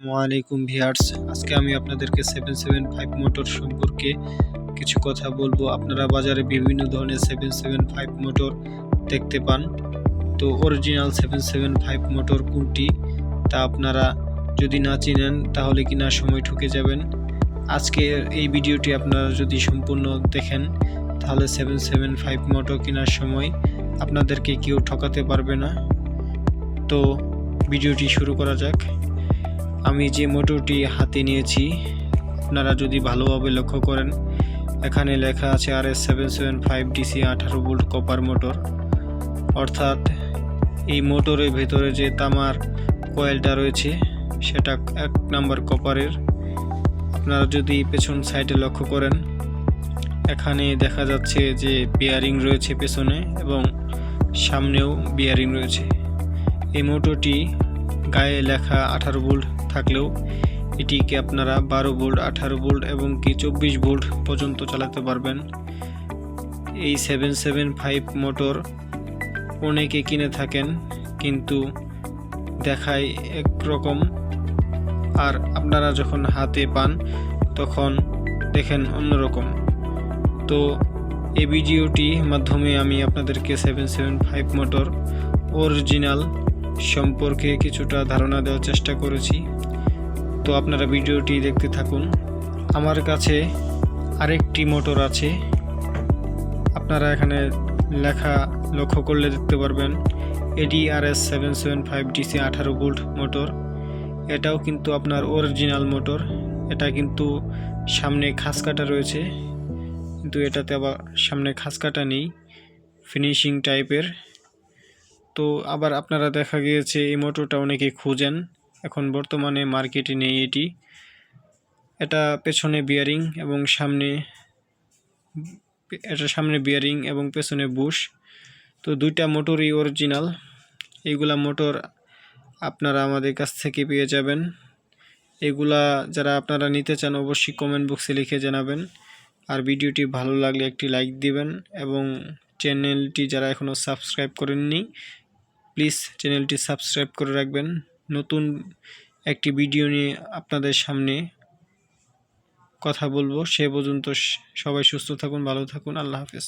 আসসালামাইকুম ভিয়ার্স আজকে আমি আপনাদেরকে সেভেন সেভেন ফাইভ মোটর সম্পর্কে কিছু কথা বলব। আপনারা বাজারে বিভিন্ন ধরনের সেভেন সেভেন ফাইভ মোটর দেখতে পান। তো original seven seven five motor কোনটি? তা আপনারা যদি না চিনেন, তাহলে কিনা সময় ঠকে যাবেন। আজকে এই ভিডিওটি আপনারা যদি সম্পূর্ণ দেখেন, তাহলে সেভেন সেভেন ফাইভ মোটর কেনার সময় আপনাদেরকে কেউ ঠকাতে পারবে না। তো ভিডিওটি শুরু করা যাক। আমি যে মোটরটি হাতে নিয়েছি, আপনারা যদি ভালোভাবে লক্ষ্য করেন, এখানে লেখা আছে R S seven seven five DC আঠারো ভোল্ট কপার মোটর অর্থাৎ এই মোটরের ভেতরে যে তামার কয়েলটা রয়েছে, সেটা এক নাম্বার কপারের আপনারা যদি পেছন সাইডে লক্ষ্য করেন, এখানে দেখা যাচ্ছে যে বিয়ারিং রয়েছে পেছনে এবং সামনেও বিয়ারিং রয়েছে। এই মোটরটি গায়ে লেখা আঠারো ভোল্ট থাকলেও এটিকে আপনারা বারো ভোল্ট, আঠারো ভোল্ট এবং কি চব্বিশ ভোল্ট পর্যন্ত চালাতে পারবেন। এই সেভেন সেভেন ফাইভ মোটর অনেকে কিনে থাকেন, কিন্তু দেখায় একরকম। আর আপনারা যখন হাতে পান, তখন দেখেন অন্যরকম। তো এই ভিডিওটি মাধ্যমে আমি আপনাদেরকে seven seven five motor original সম্পর্কে কিছুটা ধারণা দেওয়ার চেষ্টা করেছি। তো আপনারা ভিডিওটি দেখতে থাকুন। আমার কাছে আরেকটি মোটর আছে। আপনারা এখানে লেখা লক্ষ্য করলে দেখতে পারবেন। AD R S seven seven five DC আঠারো ভোল্ট মোটর। এটাও কিন্তু আপনার অরিজিনাল মোটর। এটা কিন্তু সামনে খাস কাটা রয়েছে। কিন্তু এটাতে আবার সামনে খাস কাটা নেই। ফিনিশিং টাইপের তো আবার আপনারা দেখা গিয়েছে এই মোটরটা অনেকে খুঁজেন। এখন বর্তমানে মার্কেটে নেই এটি। এটা পেছনে বিয়ারিং এবং সামনে এটা সামনে বিয়ারিং এবং পেছনে বুশ তো দুইটা মোটরই অরিজিনাল এইগুলা মোটর আপনারা আমাদের কাছ থেকে পেয়ে যাবেন। এগুলা যারা আপনারা নিতে চান অবশ্যই কমেন্ট বক্সে লিখে জানাবেন। আর ভিডিওটি ভালো লাগলে একটি লাইক দিবেন এবং চ্যানেলটি যারা এখনও সাবস্ক্রাইব করেননি প্লিজ চ্যানেলটি সাবস্ক্রাইব করে রাখবেন। নতুন একটি ভিডিও নিয়ে আপনাদের সামনে কথা বলব। সে পর্যন্ত সবাই সুস্থ থাকুন, ভালো থাকুন। আল্লাহ হাফেজ।